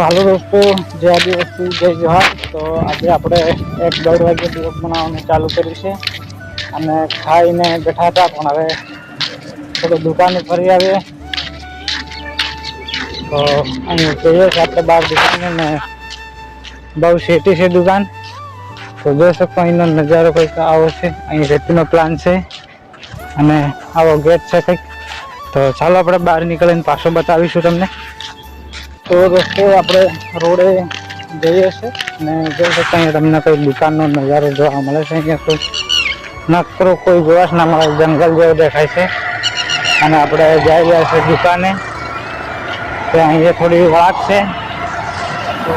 હાલો દોસ્તો જય આદિવાસી જય જોહાર તો આજે આપણે એક દોઢ વાગે દિવસ બનાવવાનું ચાલુ કર્યું છે. અને ખાઈને બેઠા હતા પણ હવે થોડું દુકાને ફરી આવીએ. તો અહીં જઈએ છીએ આપણે બહાર દુકાને ને બહુ સેટી છે દુકાન. તો જોઈ શકો અહીંનો નજારો કંઈક આવો છે. અહીં રેતીનો પ્લાન છે. અને આવો ગેટ છે કંઈક. તો ચાલો આપણે બહાર નીકળીને પાછો બતાવીશું તમને. તો દોસ્તો, આપણે રોડે જઈએ છીએ અને જોઈ શકતા અહીંયા તમને કોઈ દુકાનનો નજારો જોવા મળે છે અહીંયા કોઈ નકરો કોઈ ગોવાસ ના મળે જંગલ જેવો દેખાય છે. અને આપણે જઈ રહ્યા છીએ દુકાને. તો અહીંયા થોડી વાત છે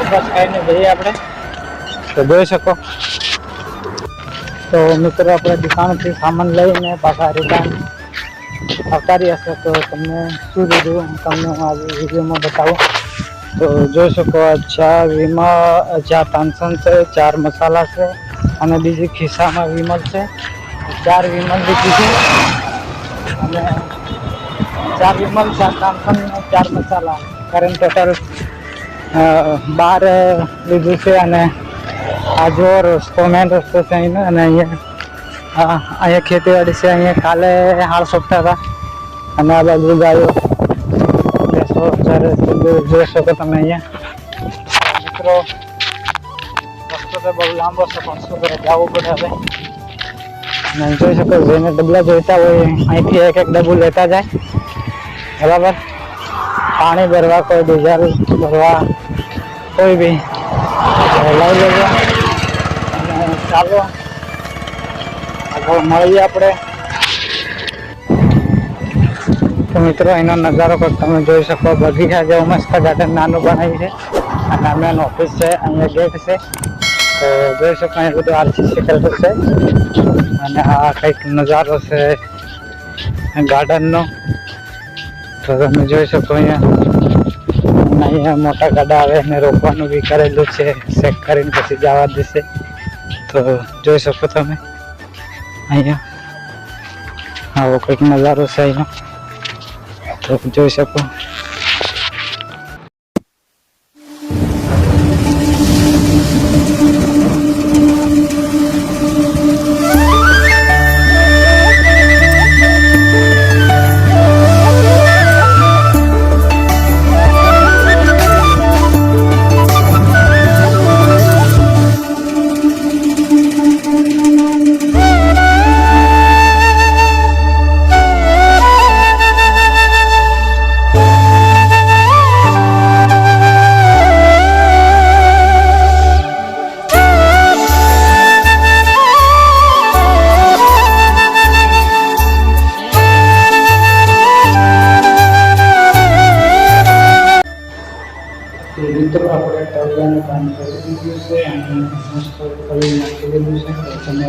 બસ ખાઈને જઈએ આપણે. તો જોઈ શકો. તો મિત્રો, આપણે દુકાનથી સામાન લઈને પાછા રિટર્ન આવતા રહ્યા છે તો તમને શું હું તમને આજે વિડીયોમાં બતાવું. તો જોઈ શકો આ ચાર વિમલ ચાર તાનસન છે, ચાર મસાલા છે, અને બીજી ખિસ્સામાં વિમલ છે. ચાર વિમલ લીધી છે. અને ચાર વિમલ, ચાર તાનસન ચાર મસાલા. કારણ ટોટલ બાર લીધું છે અને આ જો રસ્તો મેન રસ્તો છે અહીંનો. અને અહીંયા અહીંયા ખેતીવાડી છે. અહીંયા કાલે હાળ સોંપતા હતા. અને આ બાજુ ગાયો ચારે જોઈ શકો તમે અહીંયા. મિત્રો, રસ્તો તો બહુ લાંબો છે પણ શું કરે જવું પડે હવે. અને જોઈ શકો જેને ડબલા જોઈતા હોય, અહીંથી એક એક ડબલું લેતા જાય. બરાબર? પાણી ભરવા કોઈ ડીઝલ ભરવા કોઈ બી લઈ લેજો. અને ચાલો મળીએ આપણે. તો મિત્રો, એનો નજારો પણ તમે જોઈ શકો. બગીચા જેવું મસ્ત ગાર્ડન નાનું બનાવ્યું છે. અને અમે ઓફિસ છે, અહીંયા ગેટ છે. તો જોઈ શકો અહીંયા બધું આરસીસી કરેલું છે. અને આ કંઈક નજારો છે ગાર્ડનનો. તો તમે જોઈ શકો અહીંયા. અહીંયા મોટા ગાડા આવે અને રોકવાનું બી કરેલું છે. ચેક કરીને પછી જવા દેશે. તો જોઈ શકો તમે. અહીંયા આવો કંઈક નજારો છે અહીંનો. જોઈ શકો. આપણે તળિયાનું કામ કરી દીધું છે અને મસ્ત કરી નાખી દીધું છે. તમે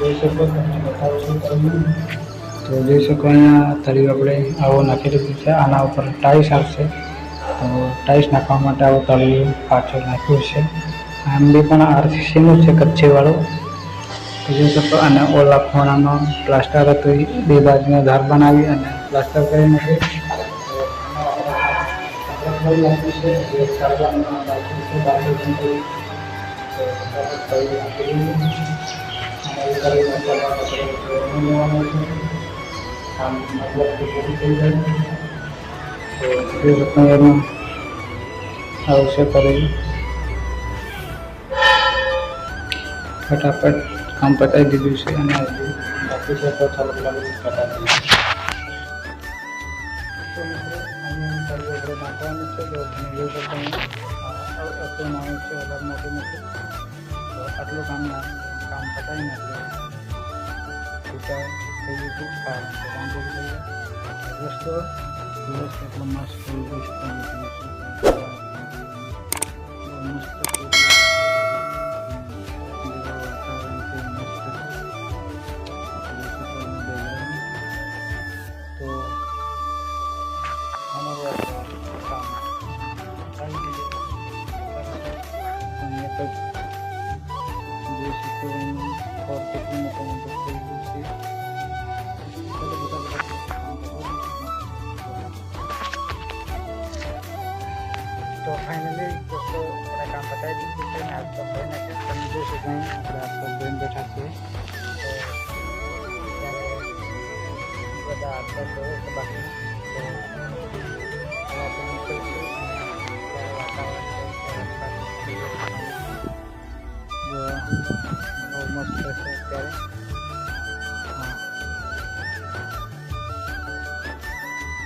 જોઈ શકો, તમને બતાવું છું તો જોઈ શકો, અહીંયા તળિયું આપણે આવો નાખી દીધું છે. આના ઉપર ટાઈસ આવશે. તો ટાઈસ નાખવા માટે આવો તળિયું પાછળ નાખ્યું છે. આમ બી પણ આરસીસીનું છે કચ્છીવાળું? તો જોઈ શકો, અને ઓલા ખોણાનો પ્લાસ્ટર હતું. બે બાજુનો ધાર બનાવી અને પ્લાસ્ટર કરી નાખ્યું કરી નાખ્યું છે જે ચાલવાનું બાકી છે બાકી કરી નાખી દીધું અને કરી જોઈને લેવાનું છે આમ થઈ આવશે કરી ફટાફટ કામ પતાવી દીધું છે અને બાકી છે તો થોડુંક લાગુ પતાવી દીધું શકો અહીંયા આટલું નાનું છે વધારે મોટું નથી આટલું કામ કામ પતાવી નાખ્યું છૂટા થઈ ગયું કારણ કે રસ્તો દિવસ એટલો મસ્ત કામ કરવાનું છે. તો ફાઇનલી દોસ્તો બધા કામ બતાવી દીધું છે ને આજ તો કોઈ નથી તમે જોઈ શકો અહીં આપણે આસપાસ જોઈને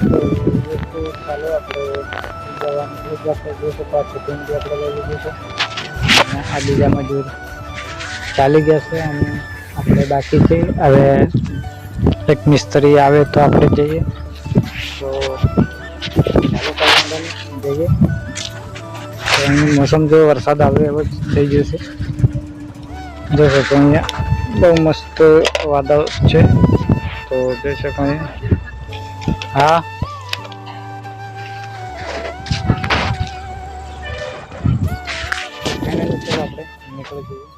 તો આ બીજા મજૂર ચાલી ગયા છે અને આપણે બાકી છે હવે એક મિસ્ત્રી આવે તો આપણે જઈએ. તો જઈએ મોસમ જો વરસાદ આવે એવો થઈ ગયો છે. જોઈ શકો અહીંયા બહુ મસ્ત વાદળ છે. તો જોઈ શકો અહીંયા હા. આપણે નીકળી જઈએ.